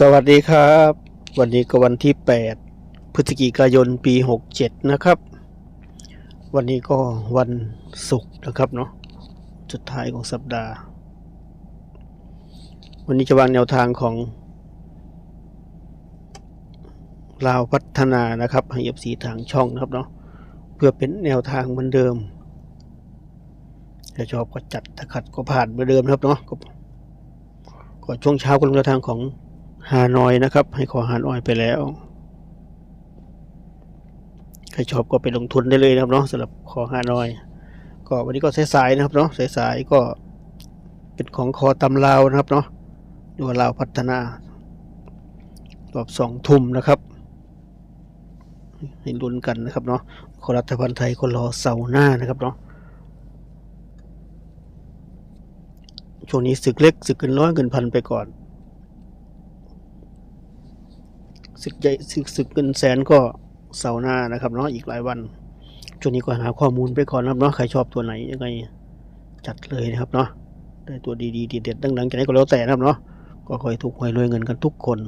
สวัสดีครับ วันนี้ก็วันที่ 8 พฤศจิกายนปี 67 นะครับ วันนี้ก็วันศุกร์นะครับเนาะสุดท้ายของสัปดาห์ วันนี้จะวางแนวทางของลาวพัฒนานะครับให้เอฟซีทางช่องนะครับเนาะเพื่อเป็นแนวทางเหมือนเดิมถ้าชอบก็จัดถ้าขัดก็ผ่านเหมือนเดิมนะครับเนาะก็ช่วงเช้าก็ลงแนวทางของ ฮานอยนะครับ ให้ขอฮานอยไปแล้ว ใครชอบก็ไปลงทุนได้เลยนะครับเนาะสำหรับขอฮานอย ก็วันนี้ก็สายๆนะครับเนาะสายๆก็เป็นของคอตำลาวนะครับเนาะดูว่าลาวพัฒนารอบสองทุ่มนะครับให้ลุ้นกันนะครับเนาะคนรัฐบาลไทยก็รอเสาร์หน้านะครับเนาะช่วงนี้ศึกเล็กศึกเกินร้อยเกินพันไปก่อน ศึกใหญ่ศึกศึกเงินแสนก็เสาร์หน้านะครับเนาะอีกหลายวันช่วงนี้ก็หาข้อมูลไปก่อนนะครับเนาะใครชอบตัวไหนยังไงจัดเลยนะครับเนาะได้ตัวดีๆเด็ดๆดังๆจากไหนก็แล้วแต่นะครับเนาะก็คอยถูกหวยรวยเงินกันทุกคน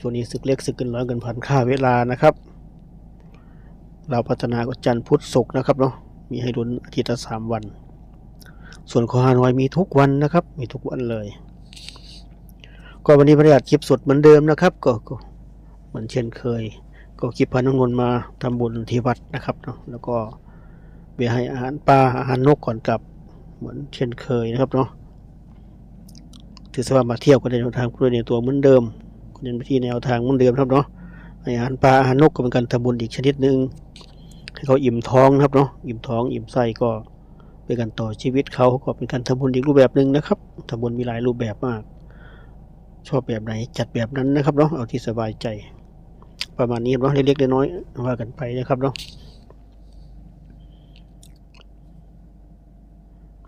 ช่วงนี้ศึกเล็กศึกเกินร้อยเกินพันค่าเวลานะครับ เราพัฒนาก็จันทร์พุธศุกร์นะครับเนาะมีให้ลุ้นอาทิตย์ละสามวัน ส่วนคอฮานอยมีทุกวันนะครับ มีทุกวันเลย ก็วันนี้บรรยากาศคลิปสดเหมือนเดิมนะครับก็ก็เหมือนเช่นเคย ก็คลิปพาน้องนนมาทำบุญที่วัดนะครับเนาะแล้วก็ไปให้อาหารปลาอาหารนกก่อนกลับเหมือนเช่นเคยนะครับเนาะถือสว่ามาเที่ยวก็ได้แนวทางเพื่อในตัวเหมือนเดิมก็เน้นไปที่แนวทางเหมือนเดิมครับเนาะอาหารปลาอาหารนกก็เป็นการทำบุญอีกชนิดหนึ่งให้เขาอิ่มท้องนะครับเนาะอิ่มท้องอิ่มไส้ก็เป็นการต่อชีวิตเขาก็เป็นการทำบุญอีกรูปแบบหนึ่งนะครับทำบุญมีหลายรูปแบบมาก ชอบแบบไหนจัดแบบนั้นนะครับเนาะเอาที่สบายใจ ประมาณนี้เนาะเล็กๆน้อยๆว่ากันไปนะครับเนาะ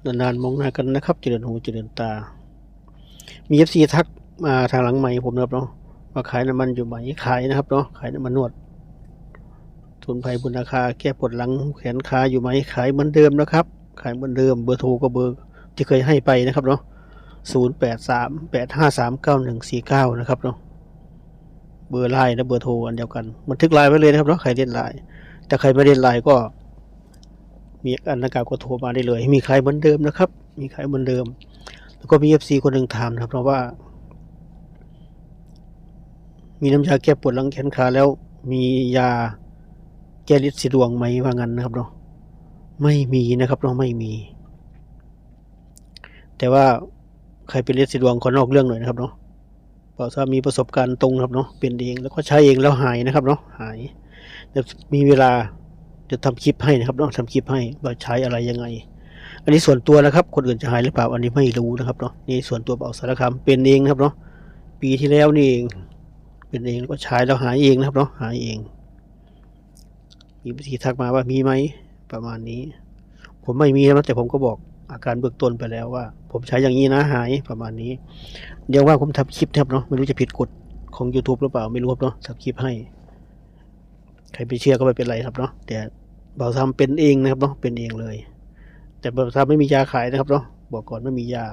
นานๆมองหน้ากันนะครับ เจริญหูเจริญตา มีเอฟซีทักมาทางหลังใหม่ผมนะครับเนาะมาขายน้ำมันอยู่ไหมขายนะครับเนาะขายน้ำมันนวด ทุนภัยบุญราคา แก้ปวดหลังแขนขาอยู่ไหมขายเหมือนเดิมนะครับ ขายเหมือนเดิมเบอร์โทรก็เบอร์ที่เคยให้ไปนะครับเนาะ ศูนย์แปดสามแปดห้าสามเก้าหนึ่งสี่เก้านะครับเนาะเบอร์ไลน์และเบอร์โทรอันเดียวกันบันทึกไลน์ไว้เลยนะครับเนาะใครเล่นไลน์แต่ใครไม่เล่นไลน์ก็ มีอันนักาก็โทรมาได้เลย มีใครเหมือนเดิมนะครับ มีใครเหมือนเดิม แล้วก็มีเอฟซีคนหนึ่งถามนะครับเพราะว่า มีน้ำยาแก้ปวดหลังแขนขาแล้วมียาแก้ฤทธิ์สีดวงไหมว่างั้นนะครับเนาะไม่มีนะครับเนาะไม่มี แต่ว่า ใครเป็นเลสสีดวงขอนอกเรื่องหน่อยนะครับเนาะเปล่าถ้ามีประสบการณ์ตรงครับเนาะเป็นเองแล้วก็ใช้เองแล้วหายนะครับเนาะหายเดี๋ยวมีเวลาจะทำคลิปให้นะครับเนาะทำคลิปให้ว่าใช้อะไรยังไง อันนี้ส่วนตัวนะครับ คนอื่นจะหายหรือเปล่าอันนี้ไม่รู้นะครับเนาะนี่ส่วนตัวเป่าสารคามเป็นเองนะครับเนาะปีที่แล้วนี่เองเป็นเองแล้วก็ใช้แล้วหายเองนะครับเนาะหายเอง มีวิธีทักมาว่ามีไหมประมาณนี้ ผมไม่มีนะแต่ผมก็บอก อาการเบื้องต้นไปแล้วว่า ผมใช้อย่างนี้นะหายประมาณนี้ เดี๋ยวว่าผมทำคลิปนะครับเนาะไม่รู้จะผิดกฎของ YouTube หรือเปล่าไม่รู้ครับเนาะทำคลิปให้ ใครไปเชื่อก็ไม่เป็นไรครับเนาะแต่เบาทำเป็นเองนะครับเนาะเป็นเองเลย แต่เบาทำไม่มียาขายนะครับเนาะบอกก่อนไม่มียา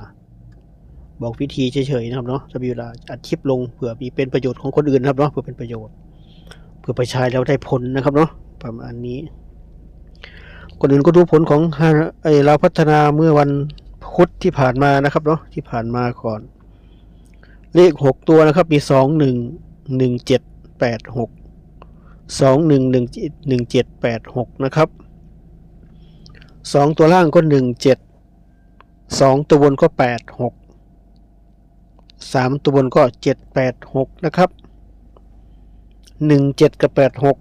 บอกวิธีเฉยๆนะครับเนาะจะมีเวลาอัดคลิปลงเผื่อมีเป็นประโยชน์ของคนอื่นนะครับเนาะเพื่อเป็นประโยชน์เพื่อไปใช้แล้วได้ผลนะครับเนาะประมาณนี้ คนอื่นก็ดูผลของไอเราพัฒนาเมื่อวันพุธที่ผ่านมานะครับเนาะที่ผ่านมาก่อน เลขหกตัวนะครับ มีสองหนึ่งหนึ่งเจ็ดแปดหกสองหนึ่งหนึ่งหนึ่งเจ็ดแปดหกนะครับสองตัวล่างก็หนึ่งเจ็ดสองตัวบนก็แปดหกสามตัวบนก็เจ็ดแปดหกนะครับหนึ่งเจ็ดกับแปดหก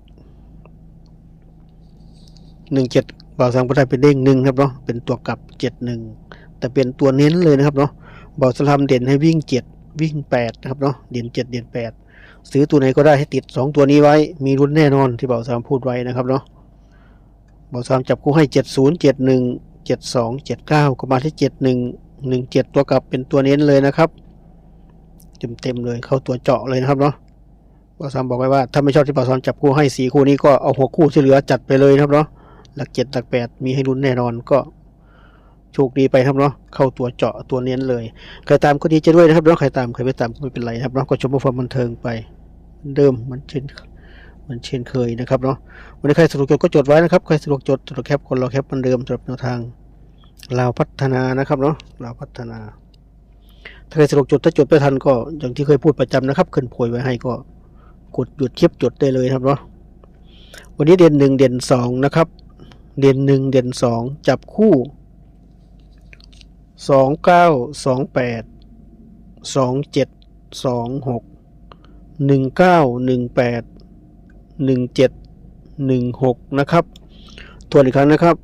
หนึ่งเจ็ด บาวสังประไทยเป็นเด้งหนึ่งครับเนาะเป็นตัวกลับเจ็ดหนึ่งแต่เป็นตัวเน้นเลยนะครับเนาะบาวสลัมเด่นให้วิ่งเจ็ดวิ่งแปดนะครับเนาะเด่นเจ็ดเด่นแปดซื้อตัวไหนก็ได้ให้ติดสองตัวนี้ไว้ มีรุ่นแน่นอนที่บาวสลัมพูดไว้นะครับเนาะบาวสลัมจับคู่ให้เจ็ดศูนย์เจ็ดหนึ่งเจ็ดสองเจ็ดเก้าก็มาที่เจ็ดหนึ่งหนึ่งเจ็ดตัวกลับเป็นตัวเน้นเลยนะครับเต็มเต็มเลยเข้าตัวเจาะเลยนะครับเนาะบาวสลัมบอกไว้ว่าถ้าไม่ชอบที่บาวสลัมจับคู่ให้สี่คู่นี้ก็เอาหัวคู่ที่เหลือจัดไปเลยนะครับเนาะ หลักเจ็ดหลักแปดมีให้ลุ้นแน่นอนก็โชคดีไปครับเนาะเข้าตัวเจาะตัวเน้นเลยใครตามก็ดีใจด้วยนะครับเนาะใครตามใครไม่ตามก็ไม่เป็นไรครับเนาะก็ชมความบันเทิงไปเดิมเหมันเช่นเหมันเช่นเคยนะครับเนาะวันนี้ใครสะดวกจดก็จดไว้นะครับใครสะดวกจดสะดวกแคปคนเราแคปเหมือนเดิมสำหรับแนวทางลาวพัฒนานะครับเนาะลาวพัฒนา ถ้าใครสะดวกจดถ้าจดไม่ทันก็อย่างที่เคยพูดประจำนะครับขึ้นโพยไว้ให้ก็กดหยุดเทียบจดได้เลยครับเนาะวันนี้เด่นหนึ่งเด่นสองนะครับ เด่นหนึ่งเด่นสองจับคู่สองเก้าสองแปดสองเจ็ดสองหกหนึ่งเก้าหนึ่งแปดหนึ่งเจ็ดหนึ่งหกนะครับทวนอีกครั้งนะครับ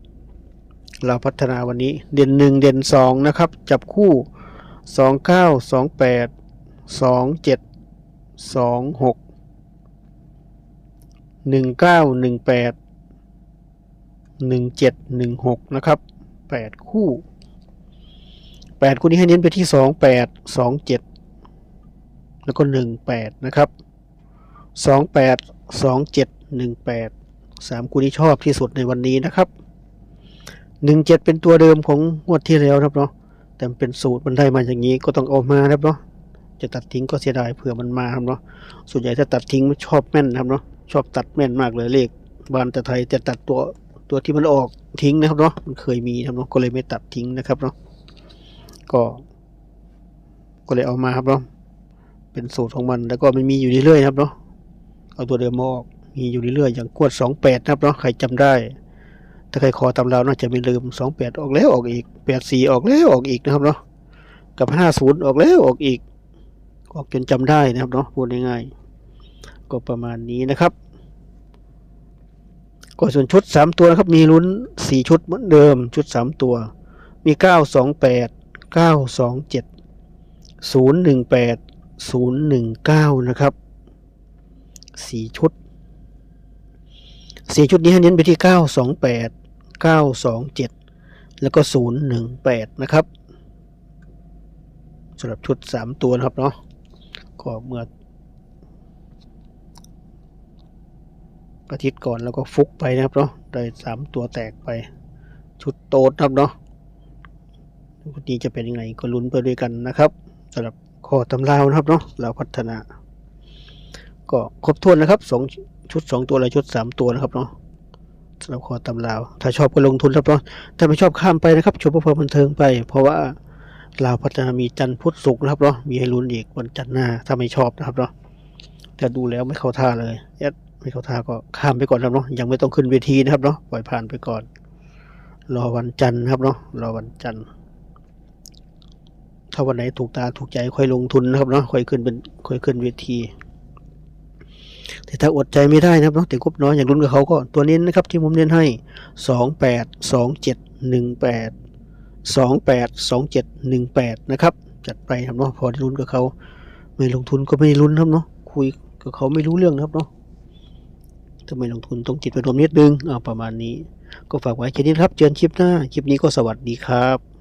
เราพัฒนาวันนี้เด่นหนึ่งเด่นสองนะครับ จับคู่สองเก้าสองแปดสองเจ็ดสองหกหนึ่งเก้าหนึ่งแปด หนึ่งเจ็ดหนึ่งหกนะครับแปดคู่แปดคู่นี้ให้เน้นไปที่สองแปดสองเจ็ดแล้วก็หนึ่งแปดนะครับสองแปดสองเจ็ดหนึ่งแปดสามคู่นี้ชอบที่สุดในวันนี้นะครับหนึ่งเจ็ดเป็นตัวเดิมของงวดที่แล้วครับเนาะแต่เป็นสูตรมันได้มาอย่างนี้ก็ต้องเอามาครับเนาะจะตัดทิ้งก็เสียดายเผื่อมันมาครับเนาะส่วนใหญ่ถ้าตัดทิ้งมันชอบแม่นครับเนาะชอบตัดแม่นมากเลยเลขบานแต่ไทยจะตัดตัว ตัวที่มันออกทิ้งนะครับเนาะมันเคยมีนะครับเนาะก็เลยไม่ตัดทิ้งนะครับเนาะก็ ก็เลยเอามาครับเนาะเป็นสูตรของมันแล้วก็มันมีอยู่เรื่อยๆนะครับเนาะเอาตัวเดิมมาออกมีอยู่เรื่อยๆอย่างกวดสองแปดนะครับเนาะใครจำได้ ถ้าใครคอตำราน่าจะไม่ลืมสองแปดออกแล้วออกอีกแปดสี่ออกแล้วออกอีกนะครับเนาะกับห้าศูนย์ออกแล้วออกอีก ออกจนจำได้นะครับเนาะพูดง่ายๆก็ประมาณนี้นะครับ ก็ส่วนชุดสามตัวนะครับมีลุ้นสี่ชุดเหมือนเดิมชุดสามตัว มีเก้าสองแปดเก้าสองเจ็ดศูนย์หนึ่งแปดศูนย์หนึ่งเก้านะครับสี่ชุดสี่ชุดนี้ให้เน้นไปที่เก้าสองแปดเก้าสองเจ็ดแล้วก็ศูนย์หนึ่งแปดนะครับสำหรับชุดสามตัวนะครับเนาะก็เมื่อ อาทิตย์ก่อนแล้วก็ฟุกไปนะครับเนาะได้สามตัวแตกไป ชุดโตดครับเนาะวันนี้จะเป็นยังไงก็ลุ้นไปด้วยกันนะครับสำหรับข้อตำราวนะครับเนาะเราพัฒนา ก็ครบถ้วนนะครับสองชุดสองตัวและชุดสามตัวนะครับเนาะสำหรับข้อตำราวถ้าชอบก็ลงทุนครับเนาะถ้าไม่ชอบข้ามไปนะครับชมเพลินบันเทิงไป เพราะว่าเราวพัฒนามีจันทร์พุธศุกร์นะครับเนาะมีให้ลุ้นอีกวันจันทร์หน้าถ้าไม่ชอบนะครับเนาะแต่ดูแล้วไม่เข้าท่าเลยแอด ไม่เข้าท่าก็ข้ามไปก่อนครับเนาะยังไม่ต้องขึ้นเวทีนะครับเนาะปล่อยผ่านไปก่อน รอวันจันทร์ครับเนาะรอวันจันทร์ถ้าวันไหนถูกตาถูกใจค่อยลงทุนนะครับเนาะค่อยขึ้นเป็นค่อยขึ้นเวที แต่ถ้าอดใจไม่ได้นะครับเนาะแต่กบน้อยอย่างรุ่นกับเขาก็ตัวเน้นนะครับที่ผมเน้นให้สองแปดสองเจ็ดหนึ่งแปดสองแปดสองเจ็ดหนึ่งแปดนะครับ จัดไปครับเนาะพอได้ลุ้นกับเขา ไม่ลงทุนก็ไม่ลุ้นครับเนาะคุยกับเขาไม่รู้เรื่องครับเนาะ ทำไมลงทุนต้องจิตไปรวมนิดนึงเอาประมาณนี้ ก็ฝากไว้แค่นี้ครับ เจอกันคลิปหน้า คลิปนี้ก็สวัสดีครับ